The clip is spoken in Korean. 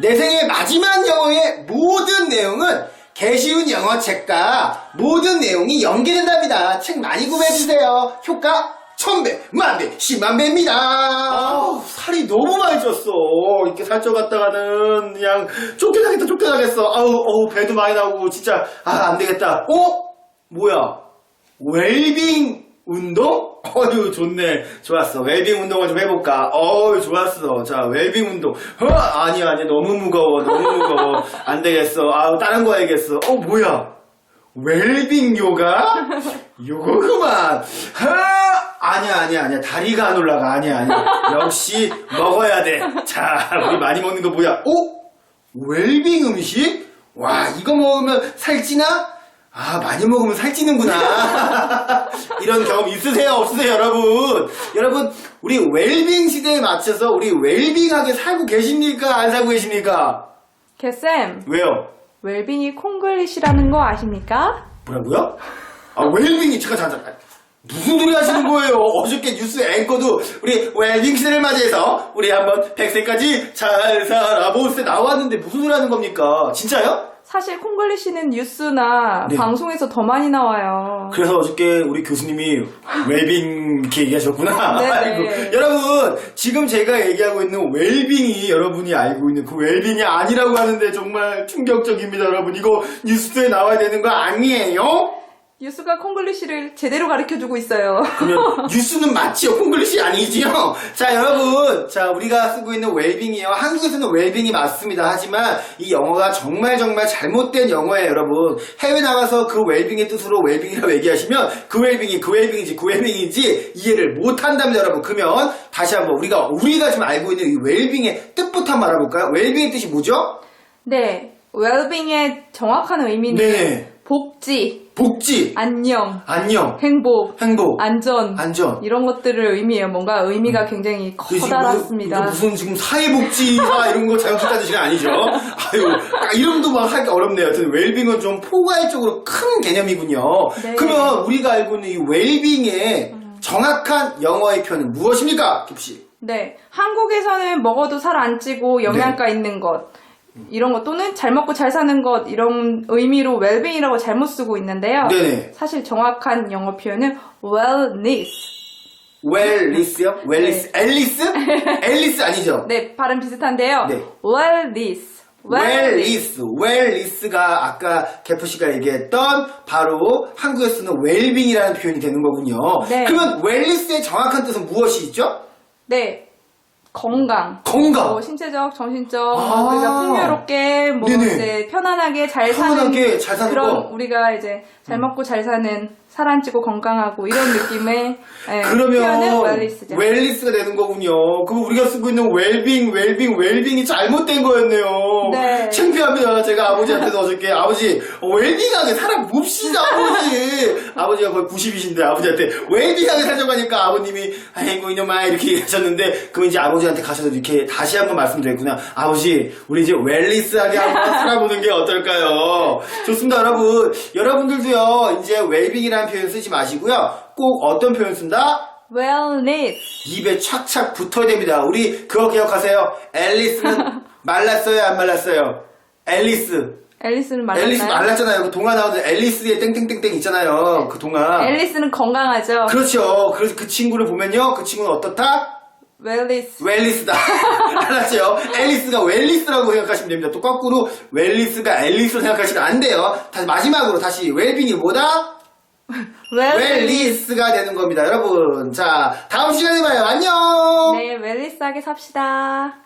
내 생의 마지막 영어의 모든 내용은 개쉬운 영어 책과 모든 내용이 연계된답니다. 책 많이 구매해주세요. 효과 천배, 만배, 십만배입니다. 아우, 살이 너무 많이 쪘어. 이렇게 살쪄갔다가는 그냥 쫓겨나겠다, 쫓겨나겠어. 아우, 어우, 배도 많이 나오고, 진짜, 아, 안 되겠다. 어? 뭐야? 웰빙 운동? 어휴, 좋네. 좋았어. 웰빙 운동을 좀 해볼까? 어우, 좋았어. 자, 웰빙 운동. 어, 아니야, 아니야. 너무 무거워. 너무 무거워. 안 되겠어. 아우, 다른 거 해야겠어. 어, 뭐야? 웰빙 요가? 요거 그만. 하! 아니야, 아니야, 아니야. 다리가 안 올라가. 아니야, 아니야. 역시 먹어야 돼. 자, 우리 많이 먹는 거 뭐야? 오? 웰빙 음식? 와, 이거 먹으면 살찌나? 아, 많이 먹으면 살찌는구나. 이런 경험 있으세요? 없으세요, 여러분? 여러분, 우리 웰빙 시대에 맞춰서 우리 웰빙하게 살고 계십니까? 안 살고 계십니까? 개쌤, 왜요? 웰빙이 콩글리시라는 거 아십니까? 뭐라고요? 아, 웰빙이, 잠깐, 잠깐, 잠깐. 무슨 소리 하시는 거예요? 어저께 뉴스 앵커도 우리 웰빙 시대를 맞이해서 우리 한번 100세까지 잘 살아보세 나왔는데 무슨 소리 하는 겁니까? 진짜요? 사실 콩글리시는 뉴스나 네. 방송에서 더 많이 나와요. 그래서 어저께 우리 교수님이 웰빙 이렇게 얘기하셨구나. 네네. 아이고. 여러분, 지금 제가 얘기하고 있는 웰빙이 여러분이 알고 있는 그 웰빙이 아니라고 하는데 정말 충격적입니다, 여러분. 이거 뉴스에 나와야 되는 거 아니에요? 뉴스가 콩글리시를 제대로 가르쳐주고 있어요. 그러면 뉴스는 맞지요? 콩글리시 아니지요? 자 여러분 자 우리가 쓰고 있는 웰빙이에요 한국에서는 웰빙이 맞습니다 하지만 이 영어가 정말 정말 잘못된 영어예요 여러분 해외 나가서 그 웰빙의 뜻으로 웰빙이라고 얘기하시면 그 웰빙이 그 웰빙인지 그 웰빙인지 이해를 못 한답니다 여러분 그러면 다시 한번 우리가 우리가 지금 알고 있는 이 웰빙의 뜻부터 한번 알아볼까요? 웰빙의 뜻이 뭐죠? 네, 웰빙의 정확한 의미는 네 복지, 복지 안녕, 안녕 행복, 행복 안전, 안전 이런 것들을 의미해요. 뭔가 의미가 굉장히 그 지금 커다랗습니다. 이거 무슨 지금 사회복지사 이런 거 잘못했다는 뜻이 아니죠? 아유, 아, 이름도 막 하기 어렵네요. 하여튼 웰빙은 좀 포괄적으로 큰 개념이군요. 네. 그러면 우리가 알고 있는 이 웰빙의 정확한 영어의 표현은 무엇입니까? 깁씨. 네, 한국에서는 먹어도 살 안 찌고 영양가 있는 것 이런 것 또는 잘 먹고 잘 사는 것 이런 의미로 웰빙이라고 잘못 쓰고 있는데요. 네네. 사실 정확한 영어 표현은 wellness. 웰리스요? 웰리스? 앨리스? 앨리스 아니죠? 네, 발음 비슷한데요. 네. wellness. 웰리스, 웰리스가 아까 개프 씨가 얘기했던 바로 한국에 쓰는 웰빙이라는 표현이 되는 거군요. 네. 그러면 웰리스의 정확한 뜻은 무엇이 있죠? 네. 건강. 건강. 뭐 신체적, 정신적, 아. 우리가 풍요롭게, 뭐 네네. 이제 편안하게 잘 편안하게 사는 잘 사는 그런 거. 음. 우리가 이제 잘 먹고 잘 사는 살안 찌고 건강하고 이런 느낌의 예, 표현은 그러면 웰리스죠. 웰리스가 되는 거군요. 그럼 우리가 쓰고 있는 웰빙, 웰빙, 웰빙이 잘못된 거였네요. 네. 창피합니다. 제가 아버지한테도 어저께 아버지 어, 웰빙하게 살아 봅시다 아버지. 아버지가 거의 90이신데 아버지한테 웰빙하게 살자고 하니까 아버님이 아이고 이놈아 이렇게 얘기하셨는데 그럼 이제 아버지한테 가셔서 이렇게 다시 한번 말씀드렸구나. 아버지 우리 이제 웰리스하게 한번 살아보는 게 어떨까요? 좋습니다 여러분. 여러분들도요 이제 웰빙이라는 표현 쓰지 마시고요. 꼭 어떤 표현 쓴다? wellness. 입에 착착 붙어야 됩니다. 우리 그거 기억하세요. 앨리스는 말랐어요, 안 말랐어요? 앨리스. 앨리스는 말랐나요? 앨리스 말랐잖아요. 그 동화 나오는 앨리스의 땡땡땡땡 있잖아요. 그 동화. 앨리스는 건강하죠. 그렇죠. 그래서 그 친구를 보면요. 그 친구는 어떻다? 웰리스. 웰리스다. 알았죠? 앨리스가 웰리스라고 생각하시면 됩니다. 또 거꾸로 웰리스가 앨리스로 생각하시면 안 돼요. 다시 마지막으로 다시 웰빙이 뭐다? 웰리스가 되는 겁니다. 여러분. 자, 다음 시간에 봐요. 안녕! 네, 웰리스하게 삽시다.